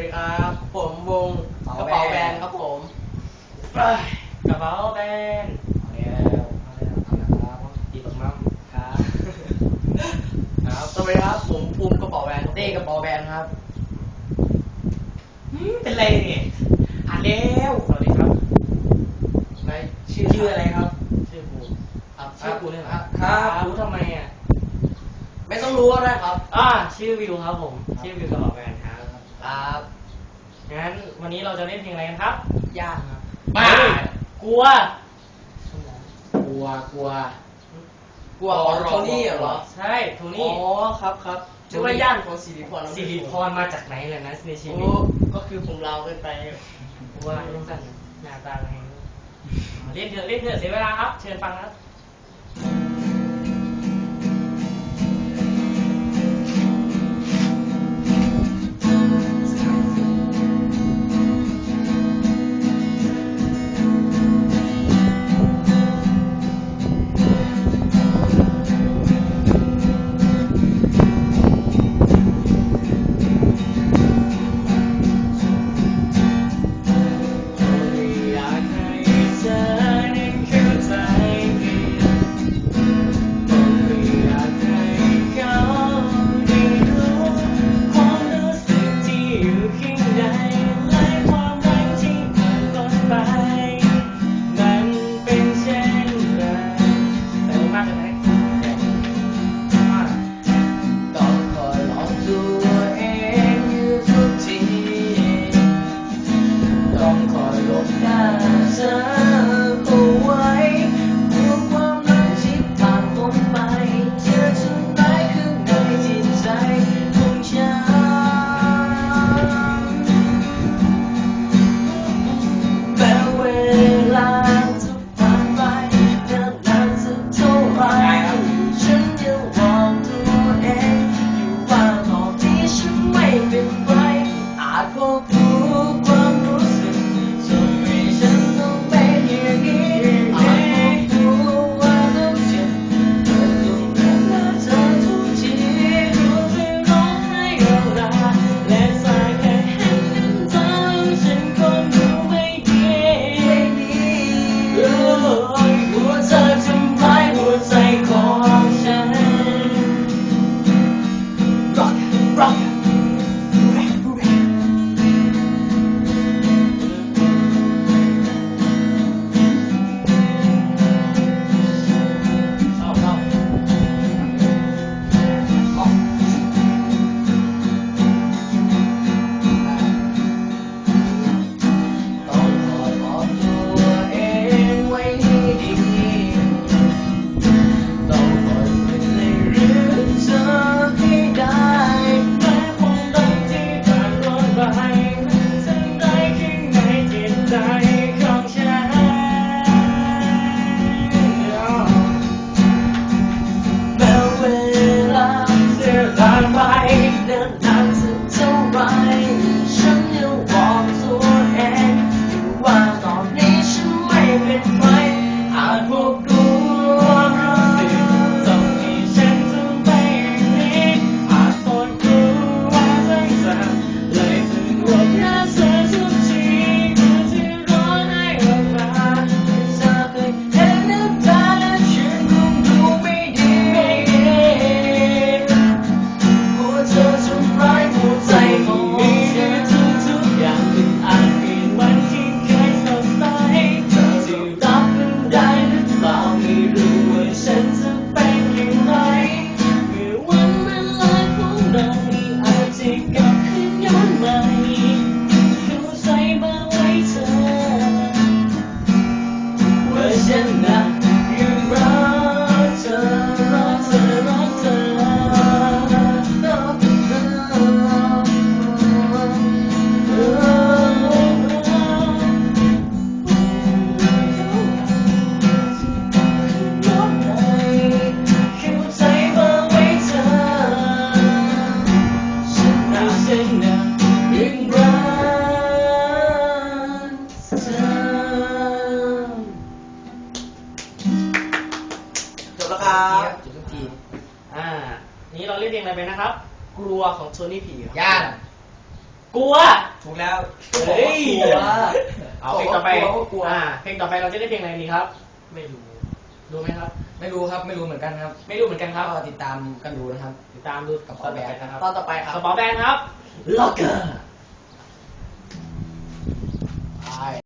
ดีครับผมวงกระเป๋าแบนครับผมกระเป๋าแบนเอเอาวครับดีมากครับครับสวัสดีครับผมภูมิกระเป๋าแบรนด์เต้กระเป๋าแบรนด์ครับเป็นไรเนี่ยอ่านแล้วสวัสดีครับไชื่อชื่ออะไรครับ ชื่อภูมิครับชื่อภูมิเนี่ยครับครับรู้ทำไมอะไม่ต้องรู้ก็ได้ครับ อ่า ชื่อวิวครับผม ชื่อวิวกระเป๋าแบรนด์ครับ ครับงั้นวันนี้เราจะเล่นเพลงอะไรกันครับ ยากครับบ้ากลัว กลัวกลัวกลัวอโทนี่เหรอ ใช่โทนี่ อ๋อครับครับชื่อว่าย่านของสิริพรสิริพรมาจากไหนเลยนะในชีวิตก็คือผมเราเกินไปว่าต้องสั่นหน้าตาไรเล่นเถอะเล่นเถอะเสียเวลาครับ เชิญฟังครับ mind. เรียงอะไรไปนะครับ กลัวของโทนี่ผีครับย่านกลัว ถูกแล้วเฮ้ย กลัวเอาเพลงต่อไปอ่าเพลงต่อไปเราจะได้เพลงอะไรดีครับ ไม่รู้ รู้ไหมครับ ไม่รู้ครับไม่รู้เหมือนกันครับไม่รู้เหมือนกันครับ ก็ติดตามกันดูนะครับ ติดตามดูกับพ่อแบงคนะครับ ตอนต่อไปครักบระเป๋แบนครับ ล็อกเกอร์